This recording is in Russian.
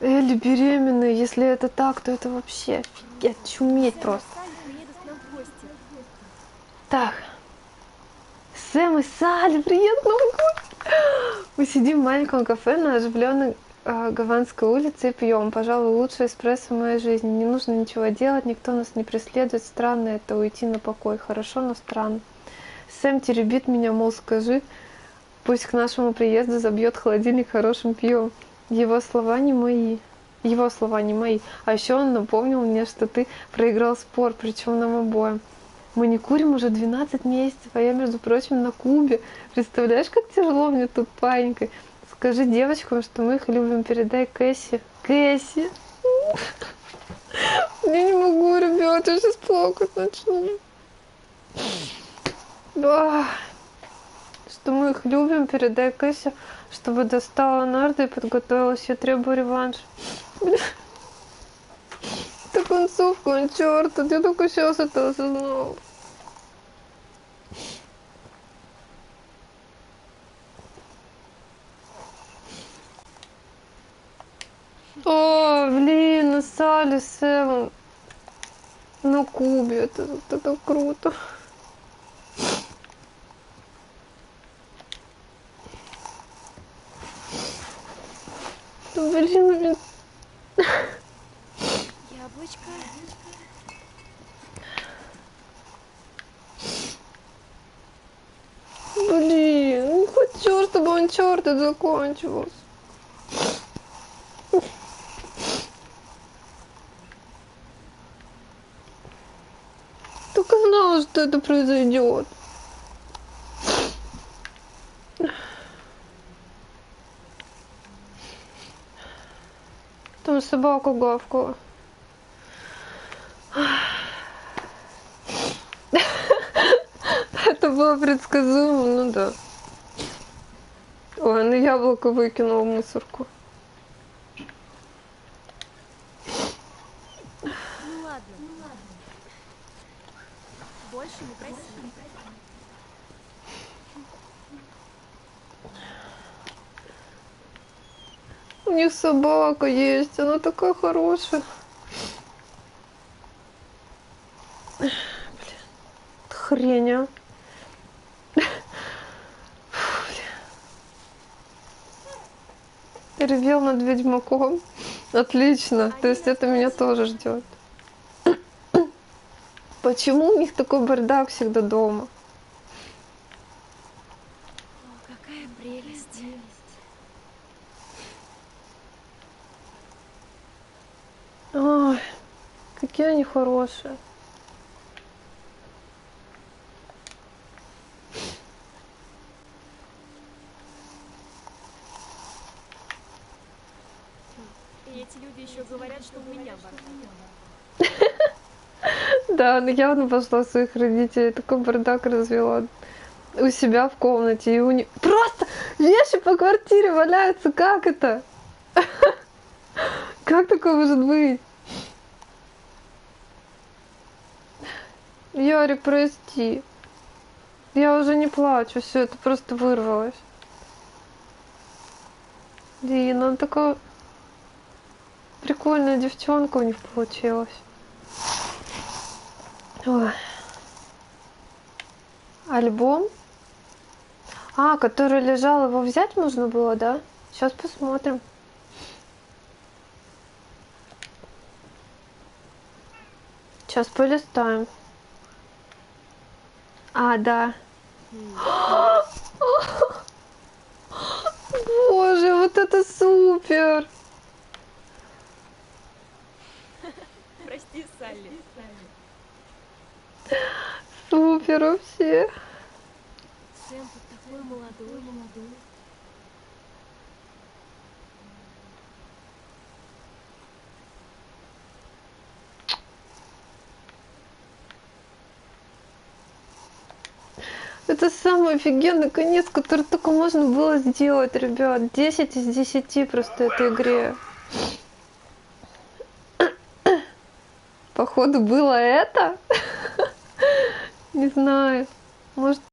Элли беременная, если это так, то это вообще офигеть, чуметь просто. Так. Сэм и Салли, привет, Новый! Мы сидим в маленьком кафе на оживленной э, Гаванской улице и пьем. Пожалуй, лучшее эспрессо в моей жизни. Не нужно ничего делать, никто нас не преследует. Странно это уйти на покой. Хорошо, но странно. Сэм теребит меня, мол, скажи, пусть к нашему приезду забьет холодильник хорошим пивом. Его слова не мои. Его слова не мои. А еще он напомнил мне, что ты проиграл спор, причем нам обоим. Мы не курим уже 12 месяцев, а я, между прочим, на Кубе. Представляешь, как тяжело мне тут паникой. Скажи девочкам, что мы их любим. Передай Кэсси. Кэсси. Я не могу, ребята, сейчас плакать начну. Да. Что мы их любим, передай Кэсси, чтобы достала нарды и подготовилась. Я требую реванш. Это концовка, черт, я только сейчас это осознала. О, блин, на Салли с Эвом на Кубе, это, это круто. Блин, блин. Яблочко. Блин, ну черт, чтобы он черт закончился. Только знала, что это произойдет. Там собака гавкала. Это было предсказуемо, ну да. Ой, ну яблоко выкинул в мусорку. Ну ладно, ну ладно. Больше не проси. Них собака есть, она такая хорошая. Блин, хрень, а. Ревел над Ведьмаком. Отлично. То есть это меня тоже ждет. Почему у них такой бардак всегда дома? О, какая прелесть. Ой, какие они хорошие. И эти люди еще говорят, что у меня бардак. Да, она явно пошла своих родителей, такой бардак развела у себя в комнате. И у них просто вещи по квартире валяются. Как это? Как такое может быть? Ярик, прости. Я уже не плачу, все, это просто вырвалось. Дина, такая прикольная девчонка у них получилась. Ой. Альбом? А, который лежал, его взять можно было, да? Сейчас посмотрим. Сейчас полистаем. А, да. Боже, вот это супер! Прости, Салли. Супер вообще. Сэм тут такой молодой. молодой. Это самый офигенный конец, который только можно было сделать, ребят. 10 из 10 просто этой игре. Походу было это. Не знаю. Может